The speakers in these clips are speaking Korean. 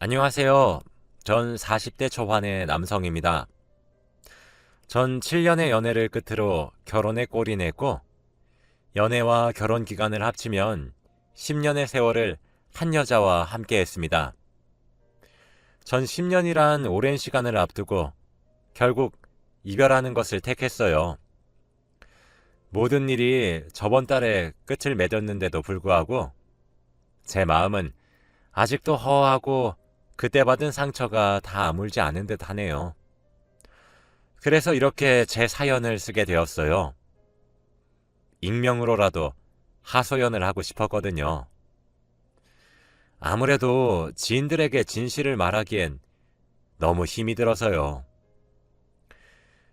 안녕하세요. 전 40대 초반의 남성입니다. 전 7년의 연애를 끝으로 결혼에 냈고, 연애와 결혼 기간을 합치면 10년의 세월을 한 여자와 함께 했습니다. 전 10년이란 오랜 시간을 앞두고 결국 이별하는 것을 택했어요. 모든 일이 저번 달에 끝을 맺었는데도 불구하고 제 마음은 아직도 허하고 그때 받은 상처가 다 아물지 않은 듯 하네요. 그래서 이렇게 제 사연을 쓰게 되었어요. 익명으로라도 하소연을 하고 싶었거든요. 아무래도 지인들에게 진실을 말하기엔 너무 힘이 들어서요.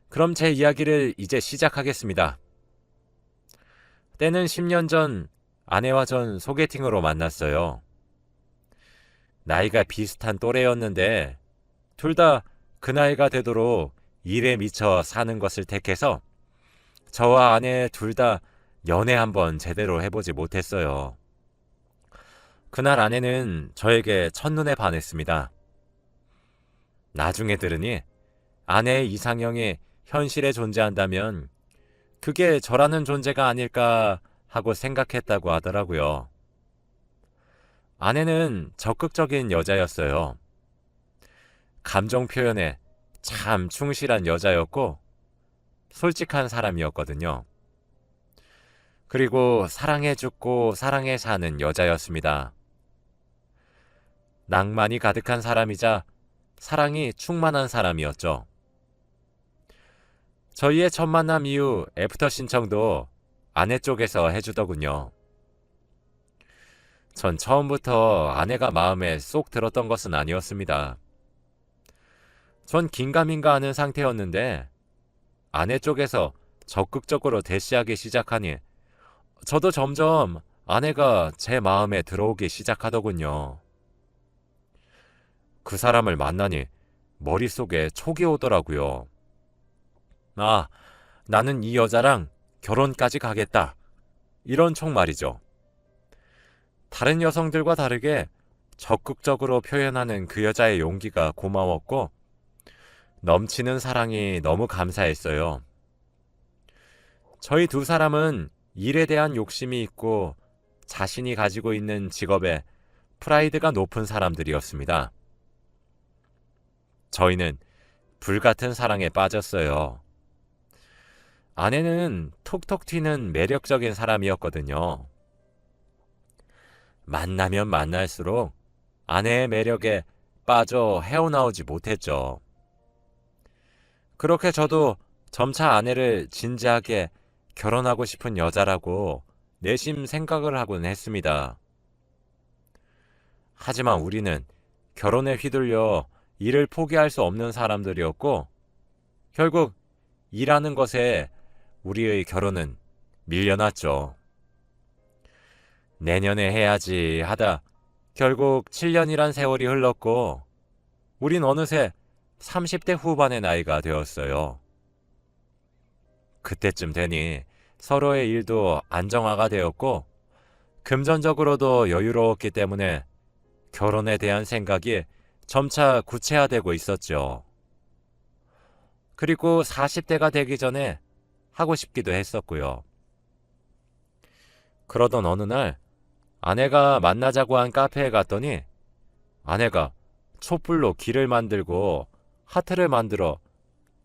그럼 제 이야기를 이제 시작하겠습니다. 때는 10년 전 아내와 전 소개팅으로 만났어요. 나이가 비슷한 또래였는데 둘 다 그 나이가 되도록 일에 미쳐 사는 것을 택해서 저와 아내 둘 다 연애 한번 제대로 해보지 못했어요. 그날 아내는 저에게 첫눈에 반했습니다. 나중에 들으니 아내의 이상형이 현실에 존재한다면 그게 저라는 존재가 아닐까 하고 생각했다고 하더라고요. 아내는 적극적인 여자였어요. 감정 표현에 참 충실한 여자였고, 솔직한 사람이었거든요. 그리고 사랑해 죽고 사랑해 사는 여자였습니다. 낭만이 가득한 사람이자 사랑이 충만한 사람이었죠. 저희의 첫 만남 이후 애프터 신청도 아내 쪽에서 해주더군요. 전 처음부터 아내가 마음에 쏙 들었던 것은 아니었습니다. 전 긴가민가 하는 상태였는데 아내 쪽에서 적극적으로 대시하기 시작하니 저도 점점 아내가 제 마음에 들어오기 시작하더군요. 그 사람을 만나니 머릿속에 촉이 오더라고요. 아, 나는 이 여자랑 결혼까지 가겠다. 이런 촉 말이죠. 다른 여성들과 다르게 적극적으로 표현하는 그 여자의 용기가 고마웠고, 넘치는 사랑이 너무 감사했어요. 저희 두 사람은 일에 대한 욕심이 있고 자신이 가지고 있는 직업에 프라이드가 높은 사람들이었습니다. 저희는 불같은 사랑에 빠졌어요. 아내는 톡톡 튀는 매력적인 사람이었거든요. 만나면 만날수록 아내의 매력에 빠져 헤어나오지 못했죠. 그렇게 저도 점차 아내를 진지하게 결혼하고 싶은 여자라고 내심 생각을 하곤 했습니다. 하지만 우리는 결혼에 휘둘려 일을 포기할 수 없는 사람들이었고, 결국 일하는 것에 우리의 결혼은 밀려났죠. 내년에 해야지 하다 결국 7년이란 세월이 흘렀고, 우린 어느새 30대 후반의 나이가 되었어요. 그때쯤 되니 서로의 일도 안정화가 되었고, 금전적으로도 여유로웠기 때문에 결혼에 대한 생각이 점차 구체화되고 있었죠. 그리고 40대가 되기 전에 하고 싶기도 했었고요. 그러던 어느 날 아내가 만나자고 한 카페에 갔더니 아내가 촛불로 길을 만들고 하트를 만들어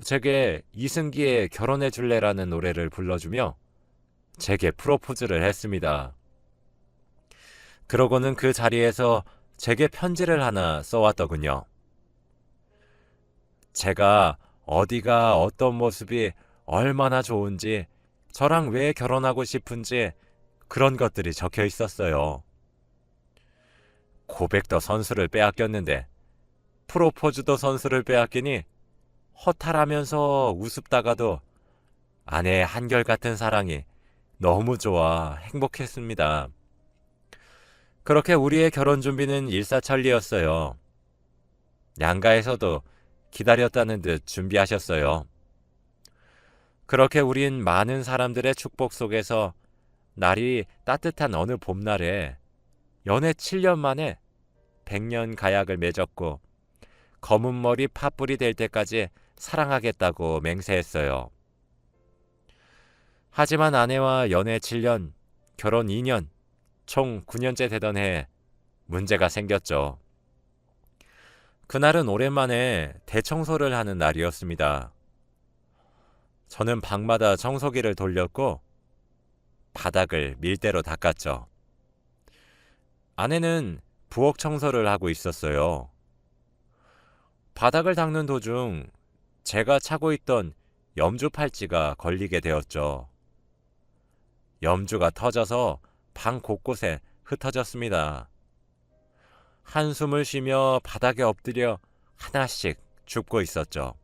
제게 이승기의 결혼해 줄래라는 노래를 불러주며 제게 프로포즈를 했습니다. 그러고는 그 자리에서 제게 편지를 하나 써왔더군요. 제가 어디가 어떤 모습이 얼마나 좋은지 저랑 왜 결혼하고 싶은지 그런 것들이 적혀 있었어요. 고백도 선수를 빼앗겼는데 프로포즈도 선수를 빼앗기니 허탈하면서 우습다가도 아내의 한결같은 사랑이 너무 좋아 행복했습니다. 그렇게 우리의 결혼 준비는 일사천리였어요. 양가에서도 기다렸다는 듯 준비하셨어요. 그렇게 우린 많은 사람들의 축복 속에서 날이 따뜻한 어느 봄날에 연애 7년 만에 백년 가약을 맺었고 검은 머리 팥불이 될 때까지 사랑하겠다고 맹세했어요. 하지만 아내와 연애 7년, 결혼 2년, 총 9년째 되던 해 문제가 생겼죠. 그날은 오랜만에 대청소를 하는 날이었습니다. 저는 방마다 청소기를 돌렸고 바닥을 밀대로 닦았죠. 아내는 부엌 청소를 하고 있었어요. 바닥을 닦는 도중 제가 차고 있던 염주 팔찌가 걸리게 되었죠. 염주가 터져서 방 곳곳에 흩어졌습니다. 한숨을 쉬며 바닥에 엎드려 하나씩 줍고 있었죠.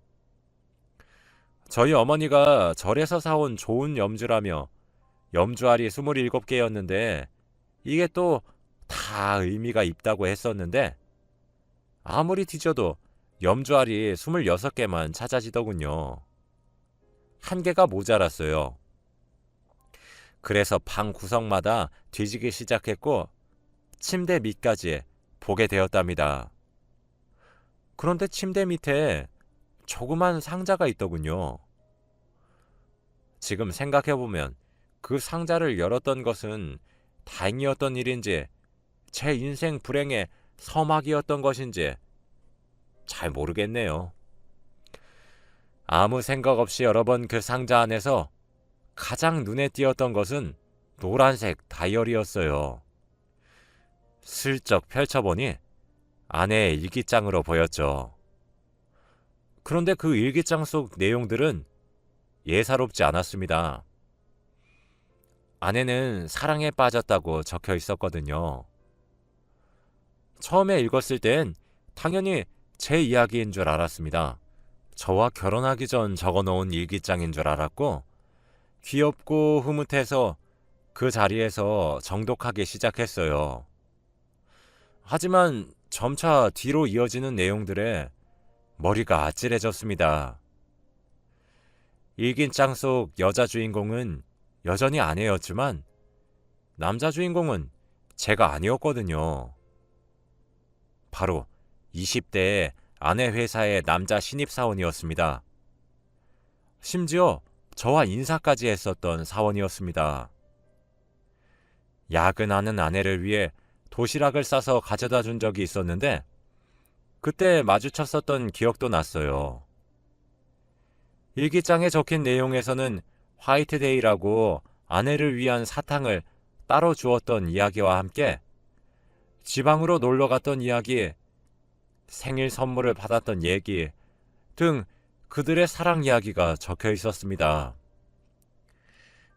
저희 어머니가 절에서 사온 좋은 염주라며 염주알이 27개였는데 이게 또 다 의미가 있다고 했었는데 아무리 뒤져도 염주알이 26개만 찾아지더군요. 한 개가 모자랐어요. 그래서 방 구석마다 뒤지기 시작했고 침대 밑까지 보게 되었답니다. 그런데 침대 밑에 조그만 상자가 있더군요. 지금 생각해보면 그 상자를 열었던 것은 다행이었던 일인지 제 인생 불행의 서막이었던 것인지 잘 모르겠네요. 아무 생각 없이 여러 번 그 상자 안에서 가장 눈에 띄었던 것은 노란색 다이어리였어요. 슬쩍 펼쳐보니 아내의 일기장으로 보였죠. 그런데 그 일기장 속 내용들은 예사롭지 않았습니다. 아내는 사랑에 빠졌다고 적혀 있었거든요. 처음에 읽었을 땐 당연히 제 이야기인 줄 알았습니다. 저와 결혼하기 전 적어 놓은 일기장인 줄 알았고, 귀엽고 흐뭇해서 그 자리에서 정독하기 시작했어요. 하지만 점차 뒤로 이어지는 내용들에 머리가 아찔해졌습니다. 일기장 속 여자 주인공은 여전히 아내였지만 남자 주인공은 제가 아니었거든요. 바로 20대의 아내 회사의 남자 신입사원이었습니다. 심지어 저와 인사까지 했었던 사원이었습니다. 야근하는 아내를 위해 도시락을 싸서 가져다 준 적이 있었는데 그때 마주쳤었던 기억도 났어요. 일기장에 적힌 내용에서는 화이트데이라고 아내를 위한 사탕을 따로 주었던 이야기와 함께 지방으로 놀러 갔던 이야기, 생일 선물을 받았던 얘기 등 그들의 사랑 이야기가 적혀 있었습니다.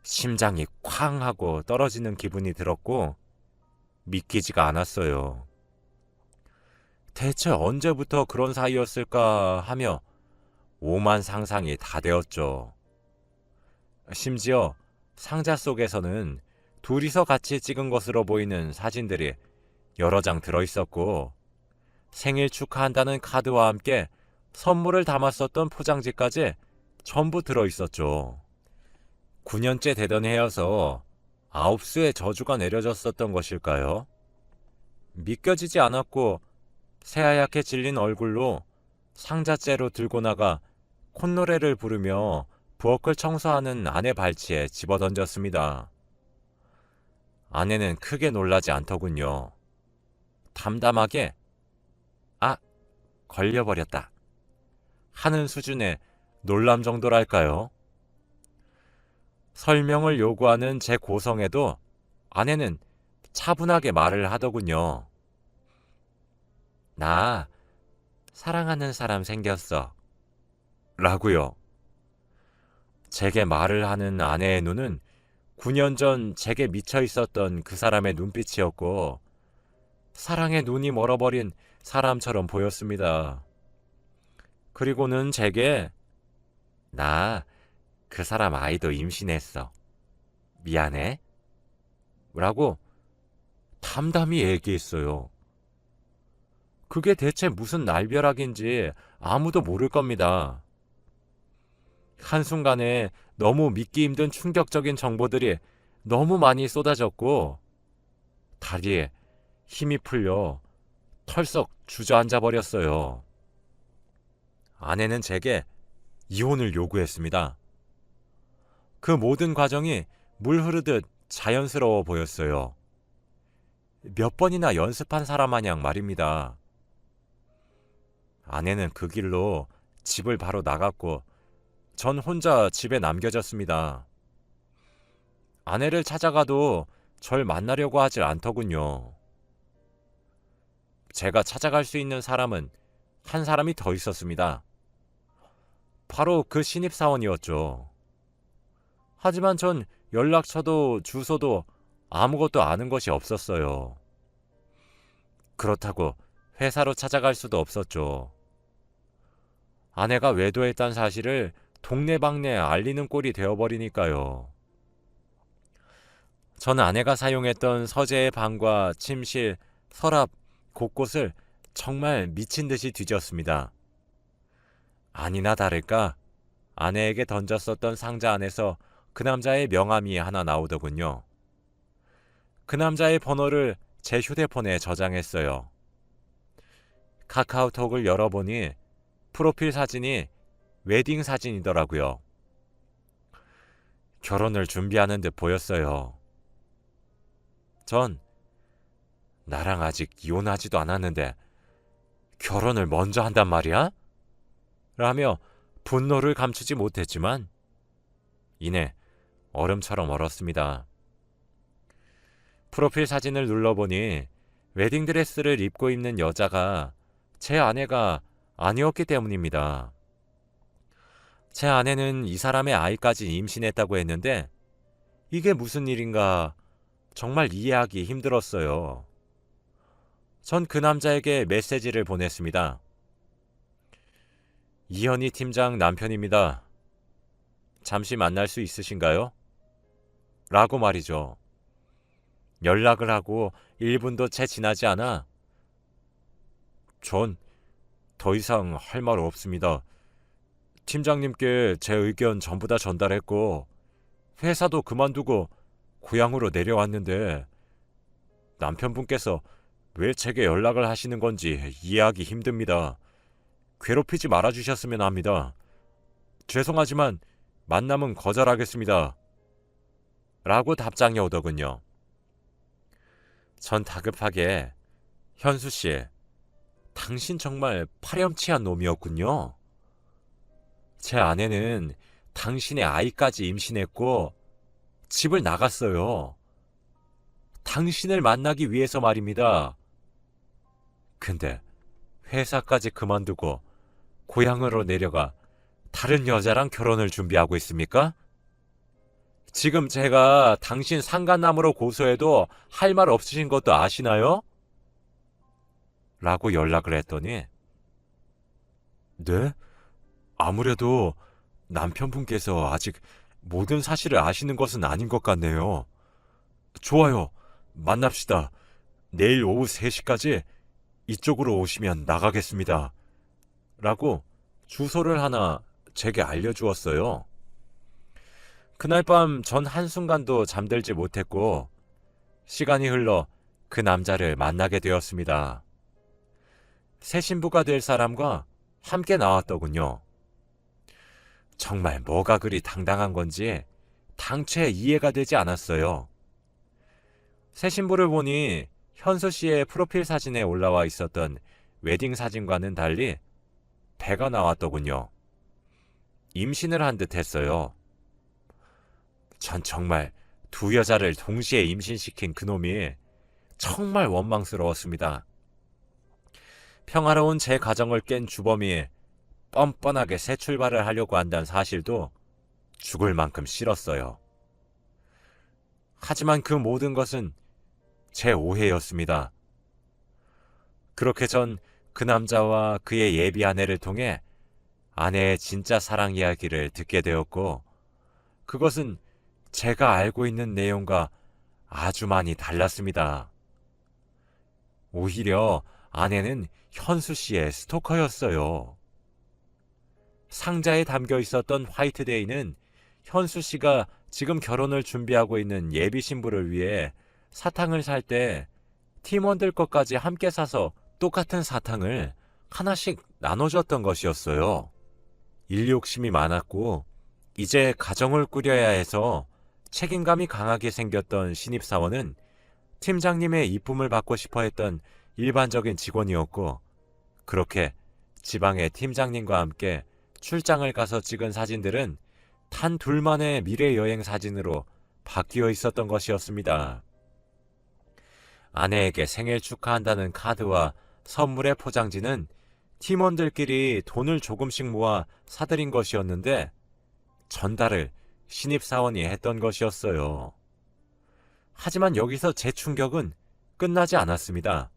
심장이 쾅 하고 떨어지는 기분이 들었고 믿기지가 않았어요. 대체 언제부터 그런 사이였을까 하며 오만 상상이 다 되었죠. 심지어 상자 속에서는 둘이서 같이 찍은 것으로 보이는 사진들이 여러 장 들어 있었고 생일 축하한다는 카드와 함께 선물을 담았었던 포장지까지 전부 들어 있었죠. 9년째 되던 해여서 아홉 수의 저주가 내려졌었던 것일까요? 믿겨지지 않았고 새하얗게 질린 얼굴로 상자째로 들고 나가 콧노래를 부르며 부엌을 청소하는 아내 발치에 집어던졌습니다. 아내는 크게 놀라지 않더군요. 담담하게 아 걸려버렸다 하는 수준의 놀람 정도랄까요? 설명을 요구하는 제 고성에도 아내는 차분하게 말을 하더군요. 나 사랑하는 사람 생겼어. 라고요. 제게 말을 하는 아내의 눈은 9년 전 제게 미쳐 있었던 그 사람의 눈빛이었고 사랑의 눈이 멀어버린 사람처럼 보였습니다. 그리고는 제게 나 그 사람 아이도 임신했어. 미안해. 라고 담담히 얘기했어요. 그게 대체 무슨 날벼락인지 아무도 모를 겁니다. 한순간에 너무 믿기 힘든 충격적인 정보들이 너무 많이 쏟아졌고, 다리에 힘이 풀려 털썩 주저앉아 버렸어요. 아내는 제게 이혼을 요구했습니다. 그 모든 과정이 물 흐르듯 자연스러워 보였어요. 몇 번이나 연습한 사람 마냥 말입니다. 아내는 그 길로 집을 바로 나갔고 전 혼자 집에 남겨졌습니다. 아내를 찾아가도 절 만나려고 하질 않더군요. 제가 찾아갈 수 있는 사람은 한 사람이 더 있었습니다. 바로 그 신입사원이었죠. 하지만 전 연락처도 주소도 아무것도 아는 것이 없었어요. 그렇다고 회사로 찾아갈 수도 없었죠. 아내가 외도했다는 사실을 동네방네 알리는 꼴이 되어버리니까요. 전 아내가 사용했던 서재의 방과 침실, 서랍 곳곳을 정말 미친 듯이 뒤졌습니다. 아니나 다를까 아내에게 던졌었던 상자 안에서 그 남자의 명함이 하나 나오더군요. 그 남자의 번호를 제 휴대폰에 저장했어요. 카카오톡을 열어보니 프로필 사진이 웨딩 사진이더라고요. 결혼을 준비하는 듯 보였어요. 전 나랑 아직 이혼하지도 않았는데 결혼을 먼저 한단 말이야? 라며 분노를 감추지 못했지만 이내 얼음처럼 얼었습니다. 프로필 사진을 눌러보니 웨딩드레스를 입고 있는 여자가 제 아내가 아니었기 때문입니다. 제 아내는 이 사람의 아이까지 임신했다고 했는데 이게 무슨 일인가 정말 이해하기 힘들었어요. 전 그 남자에게 메시지를 보냈습니다. 이현희 팀장 남편입니다. 잠시 만날 수 있으신가요? 라고 말이죠. 연락을 하고 1분도 채 지나지 않아 전 더 이상 할 말 없습니다. 팀장님께 제 의견 전부 다 전달했고 회사도 그만두고 고향으로 내려왔는데 남편분께서 왜 제게 연락을 하시는 건지 이해하기 힘듭니다. 괴롭히지 말아주셨으면 합니다. 죄송하지만 만남은 거절하겠습니다. 라고 답장이 오더군요. 전 다급하게 현수 씨, 당신 정말 파렴치한 놈이었군요. 제 아내는 당신의 아이까지 임신했고 집을 나갔어요. 당신을 만나기 위해서 말입니다. 근데 회사까지 그만두고 고향으로 내려가 다른 여자랑 결혼을 준비하고 있습니까? 지금 제가 당신 상간남으로 고소해도 할 말 없으신 것도 아시나요? 라고 연락을 했더니 네? 아무래도 남편분께서 아직 모든 사실을 아시는 것은 아닌 것 같네요. 좋아요. 만납시다. 내일 오후 3시까지 이쪽으로 오시면 나가겠습니다. 라고 주소를 하나 제게 알려주었어요. 그날 밤 전 한순간도 잠들지 못했고, 시간이 흘러 그 남자를 만나게 되었습니다. 새 신부가 될 사람과 함께 나왔더군요. 정말 뭐가 그리 당당한 건지 당최 이해가 되지 않았어요. 새 신부를 보니 현수 씨의 프로필 사진에 올라와 있었던 웨딩 사진과는 달리 배가 나왔더군요. 임신을 한 듯 했어요. 전 정말 두 여자를 동시에 임신시킨 그놈이 정말 원망스러웠습니다. 평화로운 제 가정을 깬 주범이 뻔뻔하게 새 출발을 하려고 한다는 사실도 죽을 만큼 싫었어요. 하지만 그 모든 것은 제 오해였습니다. 그렇게 전 그 남자와 그의 예비 아내를 통해 아내의 진짜 사랑 이야기를 듣게 되었고, 그것은 제가 알고 있는 내용과 아주 많이 달랐습니다. 오히려 아내는 현수 씨의 스토커였어요. 상자에 담겨 있었던 화이트데이는 현수 씨가 지금 결혼을 준비하고 있는 예비 신부를 위해 사탕을 살 때 팀원들 것까지 함께 사서 똑같은 사탕을 하나씩 나눠줬던 것이었어요. 일 욕심이 많았고 이제 가정을 꾸려야 해서 책임감이 강하게 생겼던 신입사원은 팀장님의 이쁨을 받고 싶어 했던 일반적인 직원이었고 그렇게 지방의 팀장님과 함께 출장을 가서 찍은 사진들은 단 둘만의 미래 여행 사진으로 바뀌어 있었던 것이었습니다. 아내에게 생일 축하한다는 카드와 선물의 포장지는 팀원들끼리 돈을 조금씩 모아 사들인 것이었는데 전달을 신입사원이 했던 것이었어요. 하지만 여기서 제 충격은 끝나지 않았습니다.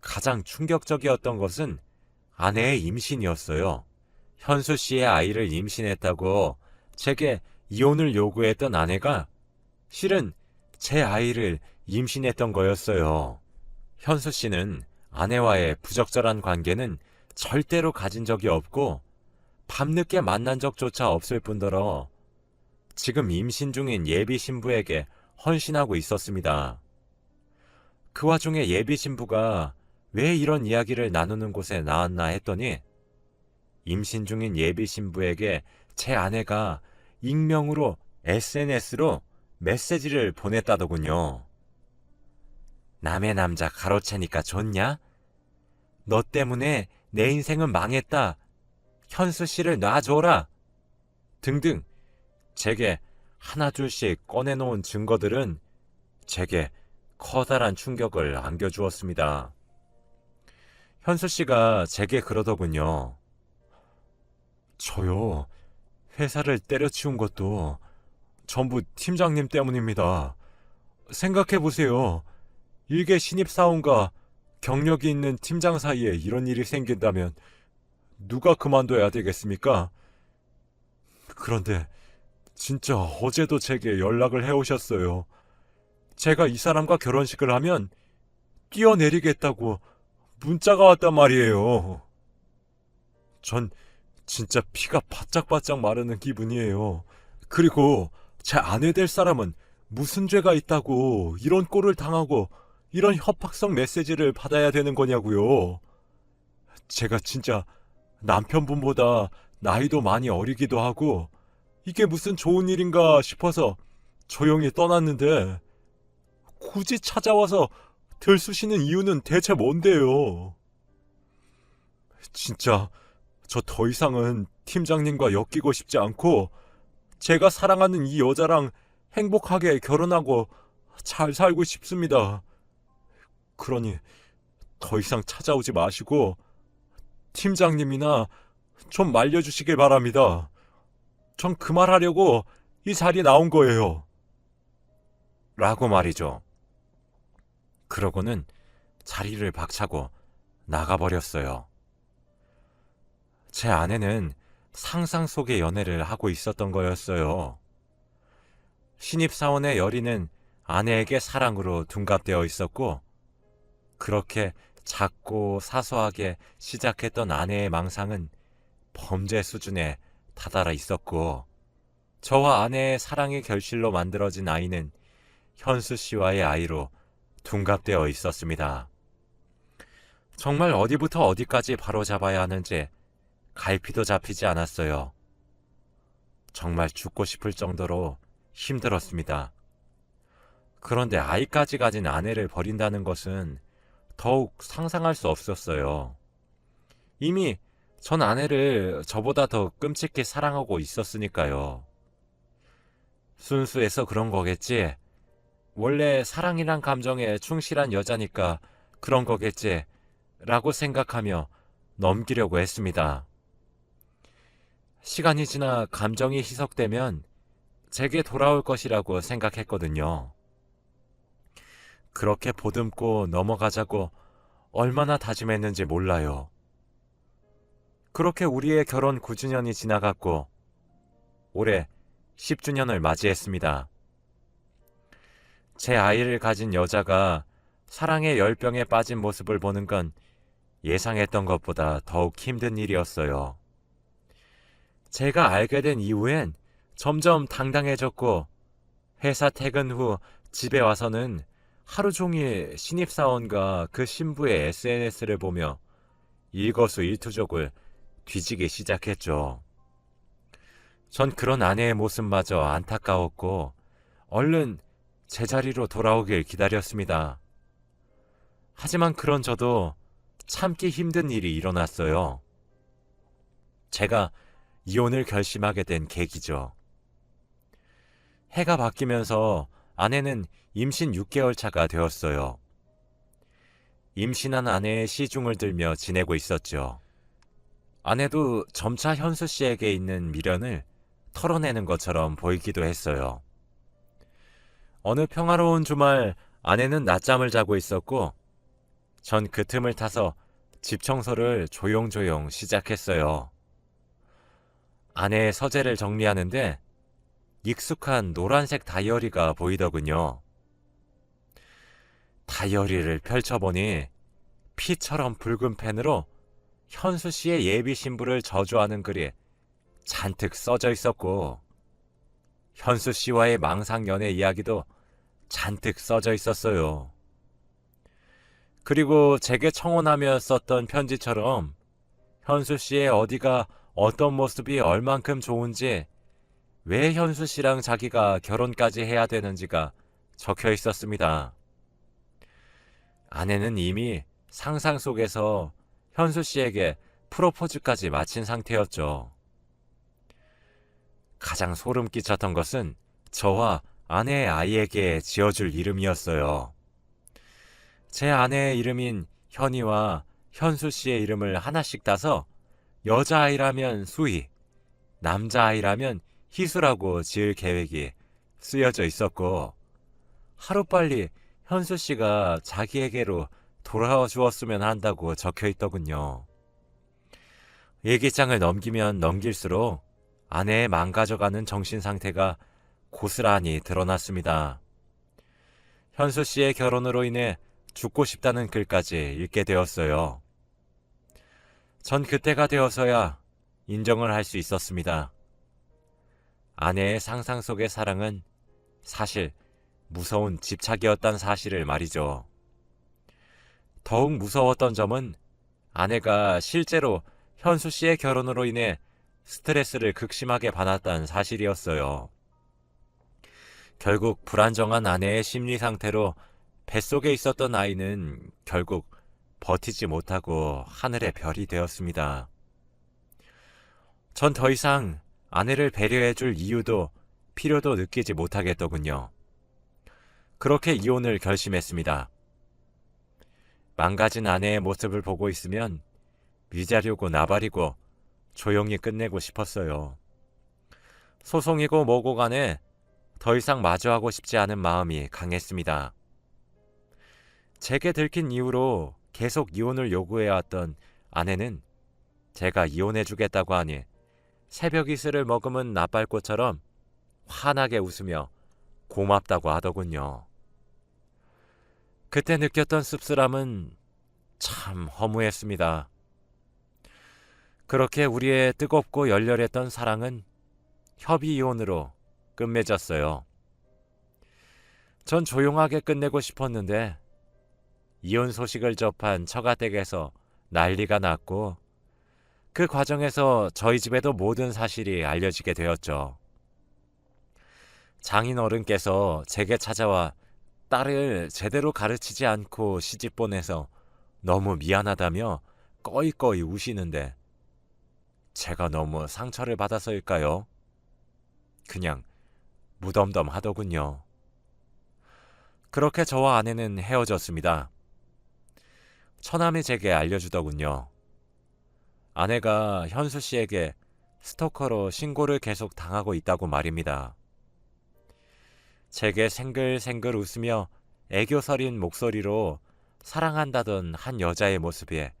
가장 충격적이었던 것은 아내의 임신이었어요. 현수 씨의 아이를 임신했다고 제게 이혼을 요구했던 아내가 실은 제 아이를 임신했던 거였어요. 현수 씨는 아내와의 부적절한 관계는 절대로 가진 적이 없고 밤늦게 만난 적조차 없을 뿐더러 지금 임신 중인 예비 신부에게 헌신하고 있었습니다. 그 와중에 예비 신부가 왜 이런 이야기를 나누는 곳에 나왔나 했더니 임신 중인 예비 신부에게 제 아내가 익명으로 SNS로 메시지를 보냈다더군요. 남의 남자 가로채니까 좋냐? 너 때문에 내 인생은 망했다. 현수 씨를 놔줘라. 등등 제게 하나둘씩 꺼내놓은 증거들은 제게 커다란 충격을 안겨주었습니다. 현수 씨가 제게 그러더군요. 저요, 회사를 때려치운 것도 전부 팀장님 때문입니다. 생각해보세요. 일개 신입사원과 경력이 있는 팀장 사이에 이런 일이 생긴다면 누가 그만둬야 되겠습니까? 그런데 진짜 어제도 제게 연락을 해오셨어요. 제가 이 사람과 결혼식을 하면 뛰어내리겠다고 문자가 왔단 말이에요. 전 진짜 피가 바짝바짝 마르는 기분이에요. 그리고 제 아내 될 사람은 무슨 죄가 있다고 이런 꼴을 당하고 이런 협박성 메시지를 받아야 되는 거냐고요. 제가 진짜 남편분보다 나이도 많이 어리기도 하고 이게 무슨 좋은 일인가 싶어서 조용히 떠났는데 굳이 찾아와서 들쑤시는 이유는 대체 뭔데요? 진짜 저 더 이상은 팀장님과 엮이고 싶지 않고 제가 사랑하는 이 여자랑 행복하게 결혼하고 잘 살고 싶습니다. 그러니 더 이상 찾아오지 마시고 팀장님이나 좀 말려주시길 바랍니다. 전 그 말 하려고 이 자리에 나온 거예요. 라고 말이죠. 그러고는 자리를 박차고 나가버렸어요. 제 아내는 상상 속의 연애를 하고 있었던 거였어요. 신입사원의 열의는 아내에게 사랑으로 둔갑되어 있었고, 그렇게 작고 사소하게 시작했던 아내의 망상은 범죄 수준에 다다라 있었고, 저와 아내의 사랑의 결실로 만들어진 아이는 현수 씨와의 아이로 둔갑되어 있었습니다. 정말 어디부터 어디까지 바로잡아야 하는지 갈피도 잡히지 않았어요. 정말 죽고 싶을 정도로 힘들었습니다. 그런데 아이까지 가진 아내를 버린다는 것은 더욱 상상할 수 없었어요. 이미 전 아내를 저보다 더 끔찍히 사랑하고 있었으니까요. 순수해서 그런 거겠지. 원래 사랑이란 감정에 충실한 여자니까 그런 거겠지. 라고 생각하며 넘기려고 했습니다. 시간이 지나 감정이 희석되면 제게 돌아올 것이라고 생각했거든요. 그렇게 보듬고 넘어가자고 얼마나 다짐했는지 몰라요. 그렇게 우리의 결혼 9주년이 지나갔고, 올해 10주년을 맞이했습니다. 제 아이를 가진 여자가 사랑의 열병에 빠진 모습을 보는 건 예상했던 것보다 더욱 힘든 일이었어요. 제가 알게 된 이후엔 점점 당당해졌고, 회사 퇴근 후 집에 와서는 하루 종일 신입사원과 그 신부의 SNS를 보며 일거수 일투족을 뒤지기 시작했죠. 전 그런 아내의 모습마저 안타까웠고 얼른 제자리로 돌아오길 기다렸습니다. 하지만 그런 저도 참기 힘든 일이 일어났어요. 제가 이혼을 결심하게 된 계기죠. 해가 바뀌면서 아내는 임신 6개월 차가 되었어요. 임신한 아내의 시중을 들며 지내고 있었죠. 아내도 점차 현수 씨에게 있는 미련을 털어내는 것처럼 보이기도 했어요. 어느 평화로운 주말 아내는 낮잠을 자고 있었고 전 그 틈을 타서 집 청소를 조용조용 시작했어요. 아내의 서재를 정리하는데 익숙한 노란색 다이어리가 보이더군요. 다이어리를 펼쳐보니 피처럼 붉은 펜으로 현수 씨의 예비 신부를 저주하는 글이 잔뜩 써져 있었고, 현수 씨와의 망상 연애 이야기도 잔뜩 써져 있었어요. 그리고 제게 청혼하며 썼던 편지처럼 현수 씨의 어디가 어떤 모습이 얼만큼 좋은지 왜 현수 씨랑 자기가 결혼까지 해야 되는지가 적혀 있었습니다. 아내는 이미 상상 속에서 현수 씨에게 프로포즈까지 마친 상태였죠. 가장 소름 끼쳤던 것은 저와 아내의 아이에게 지어줄 이름이었어요. 제 아내의 이름인 현이와 현수 씨의 이름을 하나씩 따서 여자아이라면 수희, 남자아이라면 희수라고 지을 계획이 쓰여져 있었고, 하루빨리 현수 씨가 자기에게로 돌아와 주었으면 한다고 적혀 있더군요. 일기장을 넘기면 넘길수록 아내의 망가져가는 정신 상태가 고스란히 드러났습니다. 현수 씨의 결혼으로 인해 죽고 싶다는 글까지 읽게 되었어요. 전 그때가 되어서야 인정을 할 수 있었습니다. 아내의 상상 속의 사랑은 사실 무서운 집착이었단 사실을 말이죠. 더욱 무서웠던 점은 아내가 실제로 현수 씨의 결혼으로 인해 스트레스를 극심하게 받았다는 사실이었어요. 결국 불안정한 아내의 심리 상태로 뱃속에 있었던 아이는 결국 버티지 못하고 하늘의 별이 되었습니다. 전 더 이상 아내를 배려해 줄 이유도 필요도 느끼지 못하겠더군요. 그렇게 이혼을 결심했습니다. 망가진 아내의 모습을 보고 있으면 위자료고 나발이고 조용히 끝내고 싶었어요. 소송이고 뭐고 간에 더 이상 마주하고 싶지 않은 마음이 강했습니다. 제게 들킨 이후로 계속 이혼을 요구해왔던 아내는 제가 이혼해주겠다고 하니 새벽 이슬을 머금은 나팔꽃처럼 환하게 웃으며 고맙다고 하더군요. 그때 느꼈던 씁쓸함은 참 허무했습니다. 그렇게 우리의 뜨겁고 열렬했던 사랑은 협의 이혼으로 끝맺었어요. 전 조용하게 끝내고 싶었는데 이혼 소식을 접한 처가댁에서 난리가 났고 그 과정에서 저희 집에도 모든 사실이 알려지게 되었죠. 장인 어른께서 제게 찾아와 딸을 제대로 가르치지 않고 시집 보내서 너무 미안하다며 꺼이꺼이 우시는데 제가 너무 상처를 받아서일까요? 그냥 무덤덤 하더군요. 그렇게 저와 아내는 헤어졌습니다. 처남이 제게 알려주더군요. 아내가 현수 씨에게 스토커로 신고를 계속 당하고 있다고 말입니다. 제게 생글생글 웃으며 애교 서린 목소리로 사랑한다던 한 여자의 모습에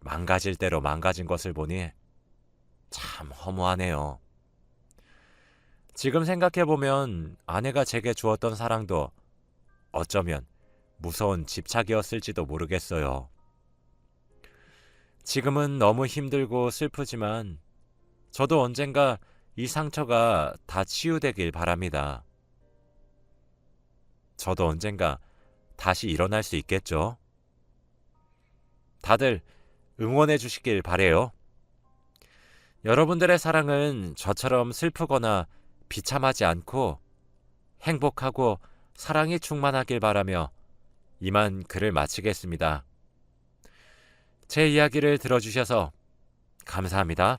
망가질 대로 망가진 것을 보니 참 허무하네요. 지금 생각해보면 아내가 제게 주었던 사랑도 어쩌면 무서운 집착이었을지도 모르겠어요. 지금은 너무 힘들고 슬프지만 저도 언젠가 이 상처가 다 치유되길 바랍니다. 저도 언젠가 다시 일어날 수 있겠죠. 다들 응원해 주시길 바래요. 여러분들의 사랑은 저처럼 슬프거나 비참하지 않고 행복하고 사랑이 충만하길 바라며 이만 글을 마치겠습니다. 제 이야기를 들어주셔서 감사합니다.